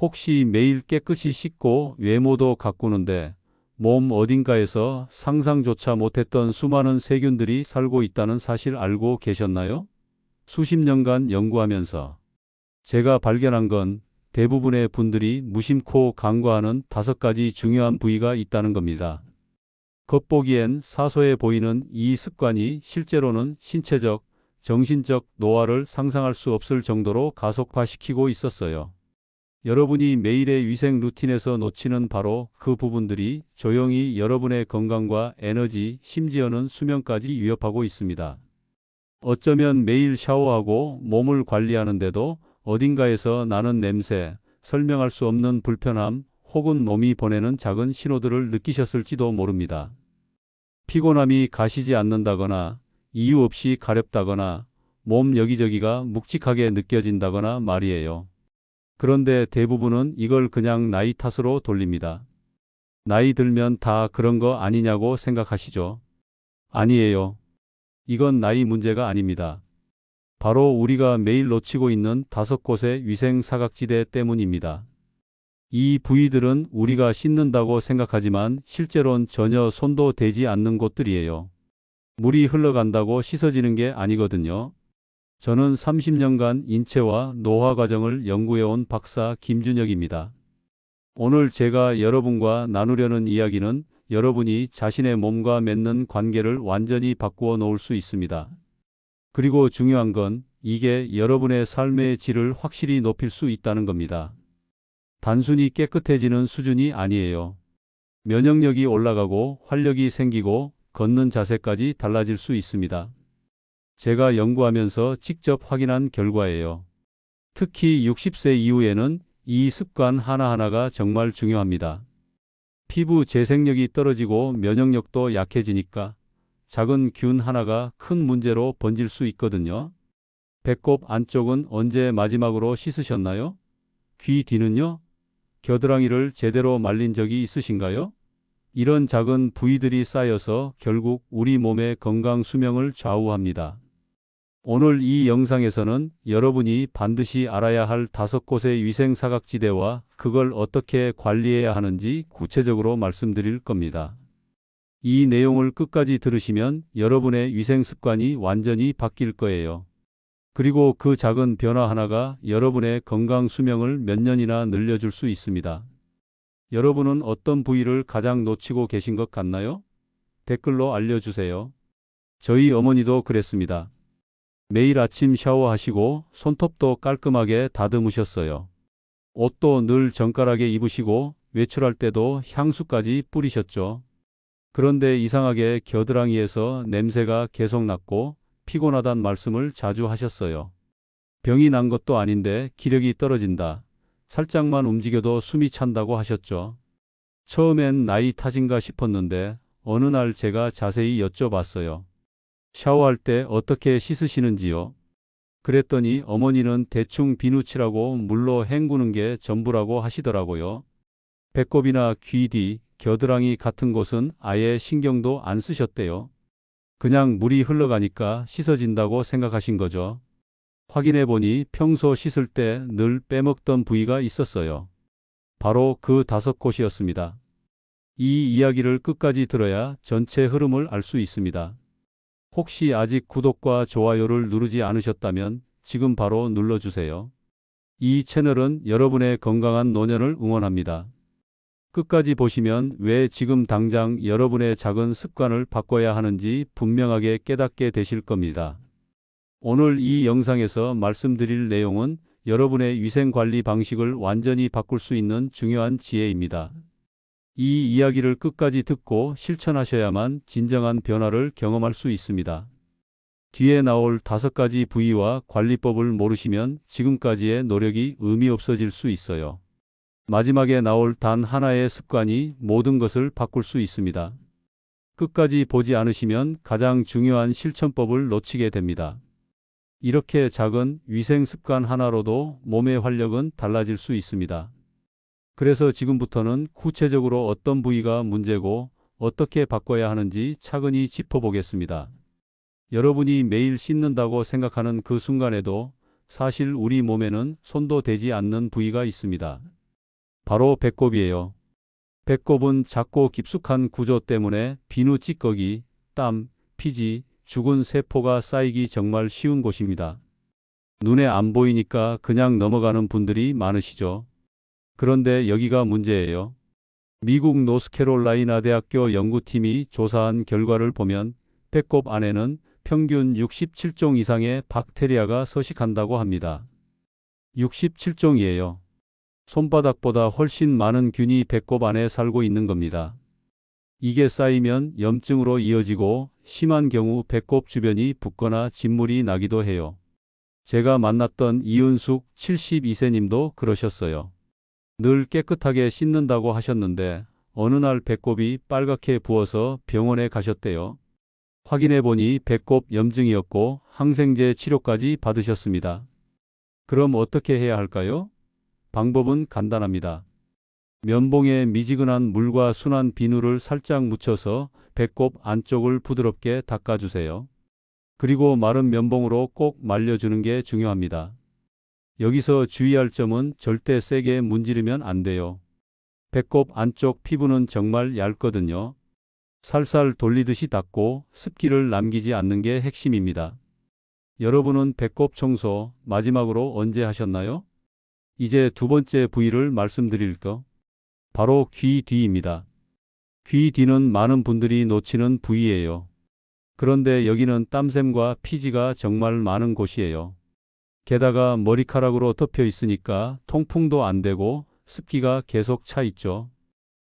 혹시 매일 깨끗이 씻고 외모도 가꾸는데 몸 어딘가에서 상상조차 못했던 수많은 세균들이 살고 있다는 사실 알고 계셨나요? 수십 년간 연구하면서 제가 발견한 건 대부분의 분들이 무심코 간과하는 다섯 가지 중요한 부위가 있다는 겁니다. 겉보기엔 사소해 보이는 이 습관이 실제로는 신체적, 정신적 노화를 상상할 수 없을 정도로 가속화시키고 있었어요. 여러분이 매일의 위생 루틴에서 놓치는 바로 그 부분들이 조용히 여러분의 건강과 에너지, 심지어는 수명까지 위협하고 있습니다. 어쩌면 매일 샤워하고 몸을 관리하는데도 어딘가에서 나는 냄새, 설명할 수 없는 불편함, 혹은 몸이 보내는 작은 신호들을 느끼셨을지도 모릅니다. 피곤함이 가시지 않는다거나 이유 없이 가렵다거나 몸 여기저기가 묵직하게 느껴진다거나 말이에요. 그런데 대부분은 이걸 그냥 나이 탓으로 돌립니다. 나이 들면 다 그런 거 아니냐고 생각하시죠? 아니에요. 이건 나이 문제가 아닙니다. 바로 우리가 매일 놓치고 있는 다섯 곳의 위생 사각지대 때문입니다. 이 부위들은 우리가 씻는다고 생각하지만 실제론 전혀 손도 대지 않는 곳들이에요. 물이 흘러간다고 씻어지는 게 아니거든요. 저는 30년간 인체와 노화 과정을 연구해온 박사 김준혁입니다. 오늘 제가 여러분과 나누려는 이야기는 여러분이 자신의 몸과 맺는 관계를 완전히 바꾸어 놓을 수 있습니다. 그리고 중요한 건 이게 여러분의 삶의 질을 확실히 높일 수 있다는 겁니다. 단순히 깨끗해지는 수준이 아니에요. 면역력이 올라가고 활력이 생기고 걷는 자세까지 달라질 수 있습니다. 제가 연구하면서 직접 확인한 결과예요. 특히 60세 이후에는 이 습관 하나하나가 정말 중요합니다. 피부 재생력이 떨어지고 면역력도 약해지니까 작은 균 하나가 큰 문제로 번질 수 있거든요. 배꼽 안쪽은 언제 마지막으로 씻으셨나요? 귀 뒤는요? 겨드랑이를 제대로 말린 적이 있으신가요? 이런 작은 부위들이 쌓여서 결국 우리 몸의 건강 수명을 좌우합니다. 오늘 이 영상에서는 여러분이 반드시 알아야 할 다섯 곳의 위생 사각지대와 그걸 어떻게 관리해야 하는지 구체적으로 말씀드릴 겁니다. 이 내용을 끝까지 들으시면 여러분의 위생 습관이 완전히 바뀔 거예요. 그리고 그 작은 변화 하나가 여러분의 건강 수명을 몇 년이나 늘려줄 수 있습니다. 여러분은 어떤 부위를 가장 놓치고 계신 것 같나요? 댓글로 알려주세요. 저희 어머니도 그랬습니다. 매일 아침 샤워하시고 손톱도 깔끔하게 다듬으셨어요. 옷도 늘 정갈하게 입으시고 외출할 때도 향수까지 뿌리셨죠. 그런데 이상하게 겨드랑이에서 냄새가 계속 났고 피곤하단 말씀을 자주 하셨어요. 병이 난 것도 아닌데 기력이 떨어진다. 살짝만 움직여도 숨이 찬다고 하셨죠. 처음엔 나이 탓인가 싶었는데 어느 날 제가 자세히 여쭤봤어요. 샤워할 때 어떻게 씻으시는지요? 그랬더니 어머니는 대충 비누칠하고 물로 헹구는 게 전부라고 하시더라고요. 배꼽이나 귀 뒤, 겨드랑이 같은 곳은 아예 신경도 안 쓰셨대요. 그냥 물이 흘러가니까 씻어진다고 생각하신 거죠. 확인해 보니 평소 씻을 때 늘 빼먹던 부위가 있었어요. 바로 그 다섯 곳이었습니다. 이 이야기를 끝까지 들어야 전체 흐름을 알 수 있습니다. 혹시 아직 구독과 좋아요를 누르지 않으셨다면 지금 바로 눌러주세요. 이 채널은 여러분의 건강한 노년을 응원합니다. 끝까지 보시면 왜 지금 당장 여러분의 작은 습관을 바꿔야 하는지 분명하게 깨닫게 되실 겁니다. 오늘 이 영상에서 말씀드릴 내용은 여러분의 위생관리 방식을 완전히 바꿀 수 있는 중요한 지혜입니다. 이 이야기를 끝까지 듣고 실천하셔야만 진정한 변화를 경험할 수 있습니다. 뒤에 나올 다섯 가지 부위와 관리법을 모르시면 지금까지의 노력이 의미 없어질 수 있어요. 마지막에 나올 단 하나의 습관이 모든 것을 바꿀 수 있습니다. 끝까지 보지 않으시면 가장 중요한 실천법을 놓치게 됩니다. 이렇게 작은 위생 습관 하나로도 몸의 활력은 달라질 수 있습니다. 그래서 지금부터는 구체적으로 어떤 부위가 문제고 어떻게 바꿔야 하는지 차근히 짚어보겠습니다. 여러분이 매일 씻는다고 생각하는 그 순간에도 사실 우리 몸에는 손도 대지 않는 부위가 있습니다. 바로 배꼽이에요. 배꼽은 작고 깊숙한 구조 때문에 비누 찌꺼기, 땀, 피지, 죽은 세포가 쌓이기 정말 쉬운 곳입니다. 눈에 안 보이니까 그냥 넘어가는 분들이 많으시죠. 그런데 여기가 문제예요. 미국 노스캐롤라이나 대학교 연구팀이 조사한 결과를 보면 배꼽 안에는 평균 67종 이상의 박테리아가 서식한다고 합니다. 67종이에요. 손바닥보다 훨씬 많은 균이 배꼽 안에 살고 있는 겁니다. 이게 쌓이면 염증으로 이어지고 심한 경우 배꼽 주변이 붓거나 진물이 나기도 해요. 제가 만났던 이은숙 72세님도 그러셨어요. 늘 깨끗하게 씻는다고 하셨는데 어느 날 배꼽이 빨갛게 부어서 병원에 가셨대요. 확인해 보니 배꼽 염증이었고 항생제 치료까지 받으셨습니다. 그럼 어떻게 해야 할까요? 방법은 간단합니다. 면봉에 미지근한 물과 순한 비누를 살짝 묻혀서 배꼽 안쪽을 부드럽게 닦아주세요. 그리고 마른 면봉으로 꼭 말려주는 게 중요합니다. 여기서 주의할 점은 절대 세게 문지르면 안 돼요. 배꼽 안쪽 피부는 정말 얇거든요. 살살 돌리듯이 닦고 습기를 남기지 않는 게 핵심입니다. 여러분은 배꼽 청소 마지막으로 언제 하셨나요? 이제 두 번째 부위를 말씀드릴까? 바로 귀 뒤입니다. 귀 뒤는 많은 분들이 놓치는 부위예요. 그런데 여기는 땀샘과 피지가 정말 많은 곳이에요. 게다가 머리카락으로 덮여 있으니까 통풍도 안 되고 습기가 계속 차 있죠.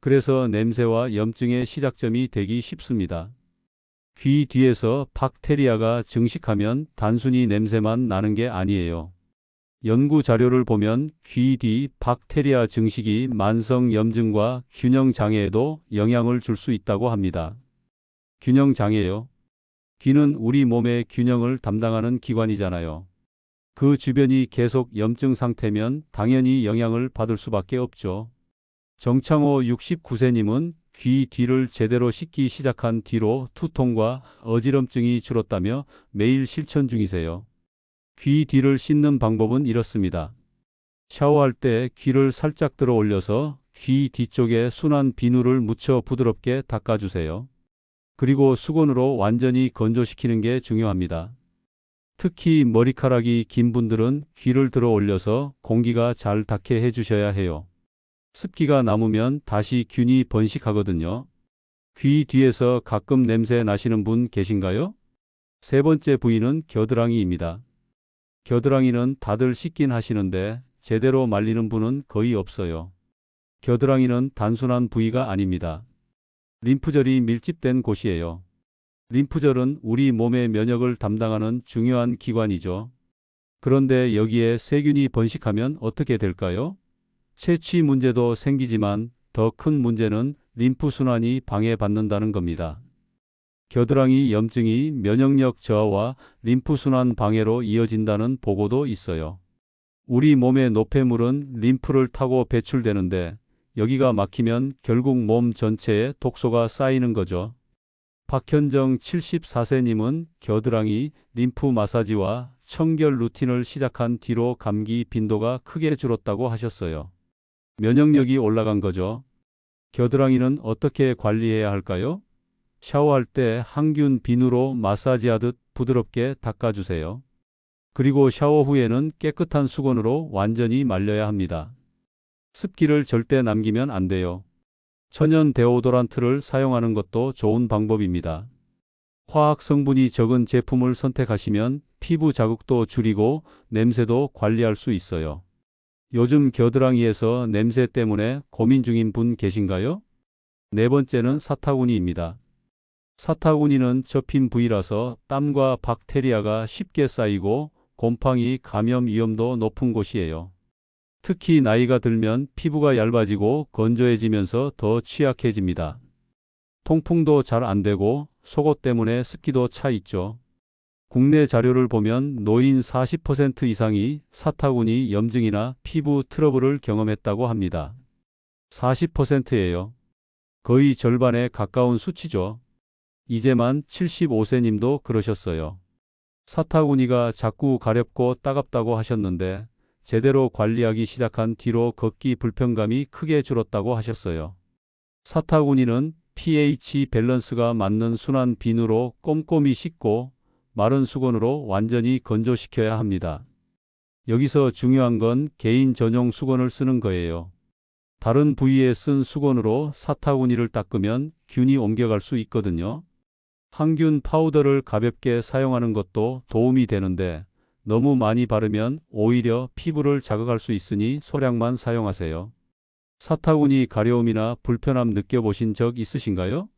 그래서 냄새와 염증의 시작점이 되기 쉽습니다. 귀 뒤에서 박테리아가 증식하면 단순히 냄새만 나는 게 아니에요. 연구 자료를 보면 귀 뒤 박테리아 증식이 만성 염증과 균형 장애에도 영향을 줄 수 있다고 합니다. 균형 장애요. 귀는 우리 몸의 균형을 담당하는 기관이잖아요. 그 주변이 계속 염증 상태면 당연히 영향을 받을 수밖에 없죠. 정창호 69세님은 귀 뒤를 제대로 씻기 시작한 뒤로 투통과 어지럼증이 줄었다며 매일 실천 중이세요. 귀 뒤를 씻는 방법은 이렇습니다. 샤워할 때 귀를 살짝 들어 올려서 귀 뒤쪽에 순한 비누를 묻혀 부드럽게 닦아주세요. 그리고 수건으로 완전히 건조시키는 게 중요합니다. 특히 머리카락이 긴 분들은 귀를 들어 올려서 공기가 잘 닿게 해주셔야 해요. 습기가 남으면 다시 균이 번식하거든요. 귀 뒤에서 가끔 냄새 나시는 분 계신가요? 세 번째 부위는 겨드랑이입니다. 겨드랑이는 다들 씻긴 하시는데 제대로 말리는 분은 거의 없어요. 겨드랑이는 단순한 부위가 아닙니다. 림프절이 밀집된 곳이에요. 림프절은 우리 몸의 면역을 담당하는 중요한 기관이죠. 그런데 여기에 세균이 번식하면 어떻게 될까요? 채취 문제도 생기지만 더 큰 문제는 림프 순환이 방해받는다는 겁니다. 겨드랑이 염증이 면역력 저하와 림프 순환 방해로 이어진다는 보고도 있어요. 우리 몸의 노폐물은 림프를 타고 배출되는데 여기가 막히면 결국 몸 전체에 독소가 쌓이는 거죠. 박현정 74세님은 겨드랑이 림프 마사지와 청결 루틴을 시작한 뒤로 감기 빈도가 크게 줄었다고 하셨어요. 면역력이 올라간 거죠. 겨드랑이는 어떻게 관리해야 할까요? 샤워할 때 항균 비누로 마사지하듯 부드럽게 닦아주세요. 그리고 샤워 후에는 깨끗한 수건으로 완전히 말려야 합니다. 습기를 절대 남기면 안 돼요. 천연 데오도란트를 사용하는 것도 좋은 방법입니다. 화학 성분이 적은 제품을 선택하시면 피부 자극도 줄이고 냄새도 관리할 수 있어요. 요즘 겨드랑이에서 냄새 때문에 고민 중인 분 계신가요? 네 번째는 사타구니입니다. 사타구니는 접힌 부위라서 땀과 박테리아가 쉽게 쌓이고 곰팡이 감염 위험도 높은 곳이에요. 특히 나이가 들면 피부가 얇아지고 건조해지면서 더 취약해집니다. 통풍도 잘 안 되고 속옷 때문에 습기도 차 있죠. 국내 자료를 보면 노인 40% 이상이 사타구니 염증이나 피부 트러블을 경험했다고 합니다. 40%예요. 거의 절반에 가까운 수치죠. 이제만 75세님도 그러셨어요. 사타구니가 자꾸 가렵고 따갑다고 하셨는데 제대로 관리하기 시작한 뒤로 걷기 불편감이 크게 줄었다고 하셨어요. 사타구니는 pH 밸런스가 맞는 순한 비누로 꼼꼼히 씻고 마른 수건으로 완전히 건조시켜야 합니다. 여기서 중요한 건 개인 전용 수건을 쓰는 거예요. 다른 부위에 쓴 수건으로 사타구니를 닦으면 균이 옮겨갈 수 있거든요. 항균 파우더를 가볍게 사용하는 것도 도움이 되는데 너무 많이 바르면 오히려 피부를 자극할 수 있으니 소량만 사용하세요. 사타구니 가려움이나 불편함 느껴보신 적 있으신가요?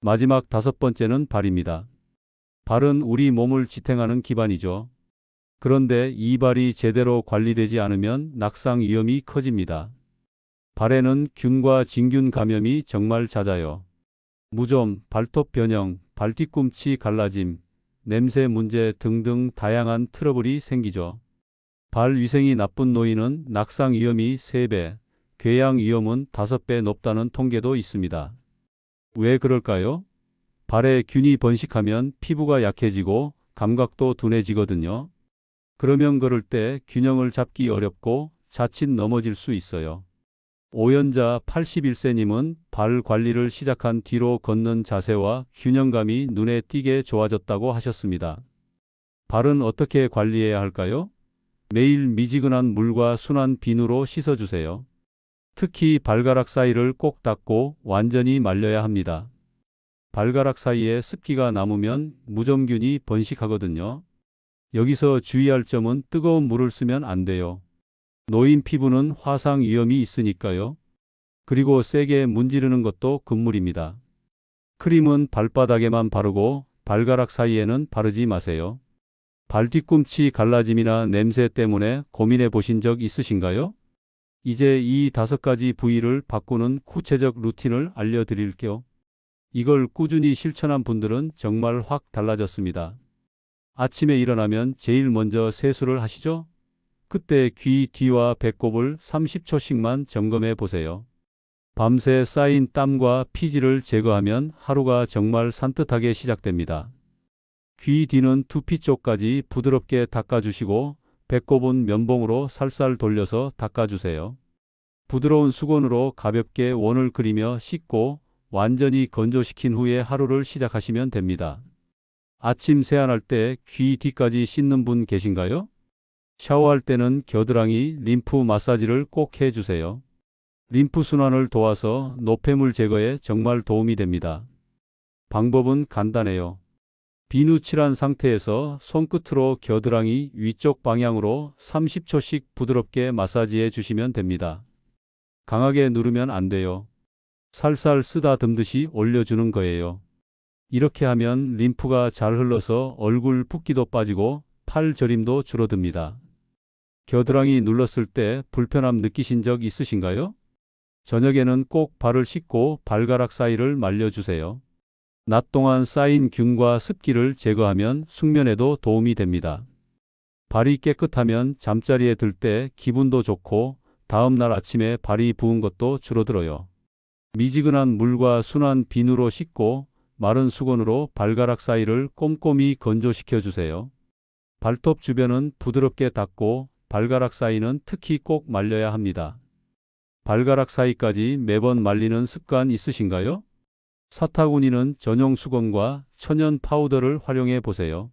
마지막 다섯 번째는 발입니다. 발은 우리 몸을 지탱하는 기반이죠. 그런데 이 발이 제대로 관리되지 않으면 낙상 위험이 커집니다. 발에는 균과 진균 감염이 정말 잦아요. 무좀, 발톱 변형, 발뒤꿈치 갈라짐, 냄새 문제 등등 다양한 트러블이 생기죠. 발 위생이 나쁜 노인은 낙상 위험이 3배, 궤양 위험은 5배 높다는 통계도 있습니다. 왜 그럴까요? 발에 균이 번식하면 피부가 약해지고 감각도 둔해지거든요. 그러면 걸을 때 균형을 잡기 어렵고 자칫 넘어질 수 있어요. 오연자 81세님은 발 관리를 시작한 뒤로 걷는 자세와 균형감이 눈에 띄게 좋아졌다고 하셨습니다. 발은 어떻게 관리해야 할까요? 매일 미지근한 물과 순한 비누로 씻어주세요. 특히 발가락 사이를 꼭 닦고 완전히 말려야 합니다. 발가락 사이에 습기가 남으면 무좀균이 번식하거든요. 여기서 주의할 점은 뜨거운 물을 쓰면 안 돼요. 노인 피부는 화상 위험이 있으니까요. 그리고 세게 문지르는 것도 금물입니다. 크림은 발바닥에만 바르고 발가락 사이에는 바르지 마세요. 발 뒤꿈치 갈라짐이나 냄새 때문에 고민해 보신 적 있으신가요? 이제 이 다섯 가지 부위를 바꾸는 구체적 루틴을 알려드릴게요. 이걸 꾸준히 실천한 분들은 정말 확 달라졌습니다. 아침에 일어나면 제일 먼저 세수를 하시죠? 그때 귀 뒤와 배꼽을 30초씩만 점검해 보세요. 밤새 쌓인 땀과 피지를 제거하면 하루가 정말 산뜻하게 시작됩니다. 귀 뒤는 두피 쪽까지 부드럽게 닦아주시고 배꼽은 면봉으로 살살 돌려서 닦아주세요. 부드러운 수건으로 가볍게 원을 그리며 씻고 완전히 건조시킨 후에 하루를 시작하시면 됩니다. 아침 세안할 때 귀 뒤까지 씻는 분 계신가요? 샤워할 때는 겨드랑이 림프 마사지를 꼭 해주세요. 림프 순환을 도와서 노폐물 제거에 정말 도움이 됩니다. 방법은 간단해요. 비누 칠한 상태에서 손끝으로 겨드랑이 위쪽 방향으로 30초씩 부드럽게 마사지해 주시면 됩니다. 강하게 누르면 안 돼요. 살살 쓰다듬듯이 올려주는 거예요. 이렇게 하면 림프가 잘 흘러서 얼굴 붓기도 빠지고 팔 저림도 줄어듭니다. 겨드랑이 눌렀을 때 불편함 느끼신 적 있으신가요? 저녁에는 꼭 발을 씻고 발가락 사이를 말려주세요. 낮 동안 쌓인 균과 습기를 제거하면 숙면에도 도움이 됩니다. 발이 깨끗하면 잠자리에 들 때 기분도 좋고 다음 날 아침에 발이 부은 것도 줄어들어요. 미지근한 물과 순한 비누로 씻고 마른 수건으로 발가락 사이를 꼼꼼히 건조시켜 주세요. 발톱 주변은 부드럽게 닦고 발가락 사이는 특히 꼭 말려야 합니다. 발가락 사이까지 매번 말리는 습관 있으신가요? 사타구니는 전용 수건과 천연 파우더를 활용해 보세요.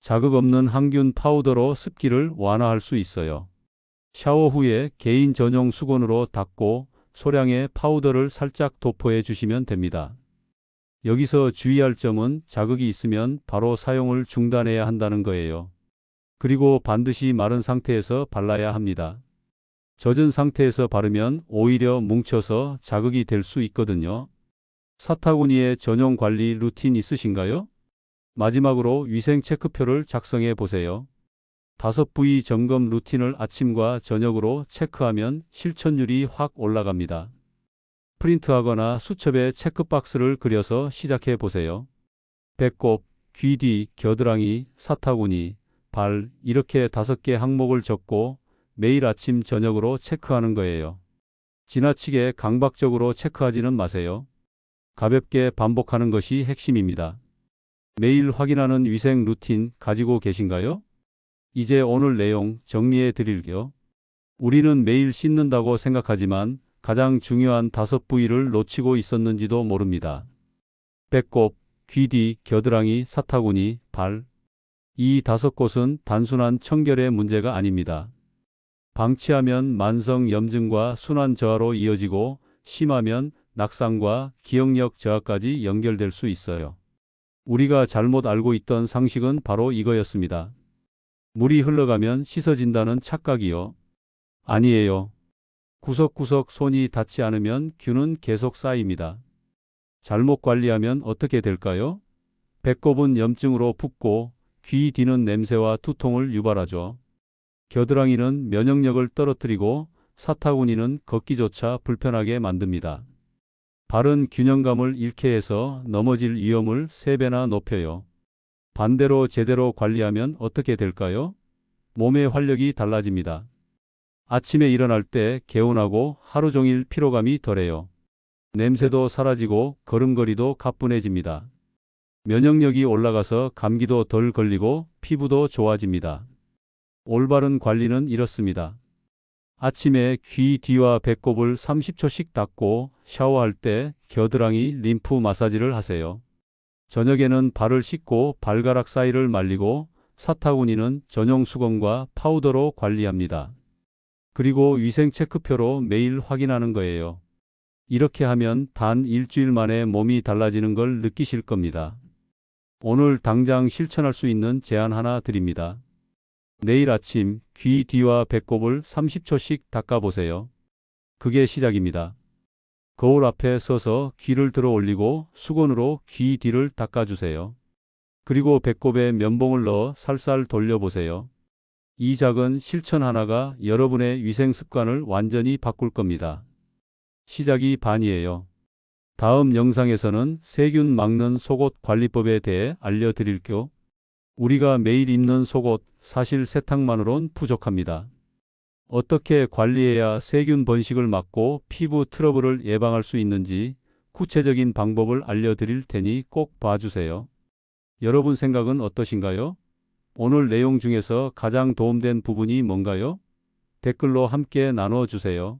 자극 없는 항균 파우더로 습기를 완화할 수 있어요. 샤워 후에 개인 전용 수건으로 닦고 소량의 파우더를 살짝 도포해 주시면 됩니다. 여기서 주의할 점은 자극이 있으면 바로 사용을 중단해야 한다는 거예요. 그리고 반드시 마른 상태에서 발라야 합니다. 젖은 상태에서 바르면 오히려 뭉쳐서 자극이 될 수 있거든요. 사타구니의 전용 관리 루틴 있으신가요? 마지막으로 위생 체크표를 작성해 보세요. 다섯 부위 점검 루틴을 아침과 저녁으로 체크하면 실천율이 확 올라갑니다. 프린트하거나 수첩에 체크박스를 그려서 시작해 보세요. 배꼽, 귀 뒤, 겨드랑이, 사타구니, 발 이렇게 다섯 개 항목을 적고 매일 아침 저녁으로 체크하는 거예요. 지나치게 강박적으로 체크하지는 마세요. 가볍게 반복하는 것이 핵심입니다. 매일 확인하는 위생 루틴 가지고 계신가요? 이제 오늘 내용 정리해 드릴게요. 우리는 매일 씻는다고 생각하지만 가장 중요한 다섯 부위를 놓치고 있었는지도 모릅니다. 배꼽, 귀 뒤, 겨드랑이, 사타구니, 발. 이 다섯 곳은 단순한 청결의 문제가 아닙니다. 방치하면 만성 염증과 순환 저하로 이어지고 심하면 낙상과 기억력 저하까지 연결될 수 있어요. 우리가 잘못 알고 있던 상식은 바로 이거였습니다. 물이 흘러가면 씻어진다는 착각이요. 아니에요. 구석구석 손이 닿지 않으면 균은 계속 쌓입니다. 잘못 관리하면 어떻게 될까요? 배꼽은 염증으로 붓고 귀 뒤는 냄새와 두통을 유발하죠. 겨드랑이는 면역력을 떨어뜨리고 사타구니는 걷기조차 불편하게 만듭니다. 발은 균형감을 잃게 해서 넘어질 위험을 3배나 높여요. 반대로 제대로 관리하면 어떻게 될까요? 몸의 활력이 달라집니다. 아침에 일어날 때 개운하고 하루 종일 피로감이 덜해요. 냄새도 사라지고 걸음걸이도 가뿐해집니다. 면역력이 올라가서 감기도 덜 걸리고 피부도 좋아집니다. 올바른 관리는 이렇습니다. 아침에 귀 뒤와 배꼽을 30초씩 닦고 샤워할 때 겨드랑이 림프 마사지를 하세요. 저녁에는 발을 씻고 발가락 사이를 말리고 사타구니는 전용 수건과 파우더로 관리합니다. 그리고 위생 체크표로 매일 확인하는 거예요. 이렇게 하면 단 일주일 만에 몸이 달라지는 걸 느끼실 겁니다. 오늘 당장 실천할 수 있는 제안 하나 드립니다. 내일 아침 귀 뒤와 배꼽을 30초씩 닦아보세요. 그게 시작입니다. 거울 앞에 서서 귀를 들어 올리고 수건으로 귀 뒤를 닦아주세요. 그리고 배꼽에 면봉을 넣어 살살 돌려보세요. 이 작은 실천 하나가 여러분의 위생 습관을 완전히 바꿀 겁니다. 시작이 반이에요. 다음 영상에서는 세균 막는 속옷 관리법에 대해 알려드릴게요. 우리가 매일 입는 속옷 사실 세탁만으론 부족합니다. 어떻게 관리해야 세균 번식을 막고 피부 트러블을 예방할 수 있는지 구체적인 방법을 알려드릴 테니 꼭 봐주세요. 여러분 생각은 어떠신가요? 오늘 내용 중에서 가장 도움된 부분이 뭔가요? 댓글로 함께 나눠주세요.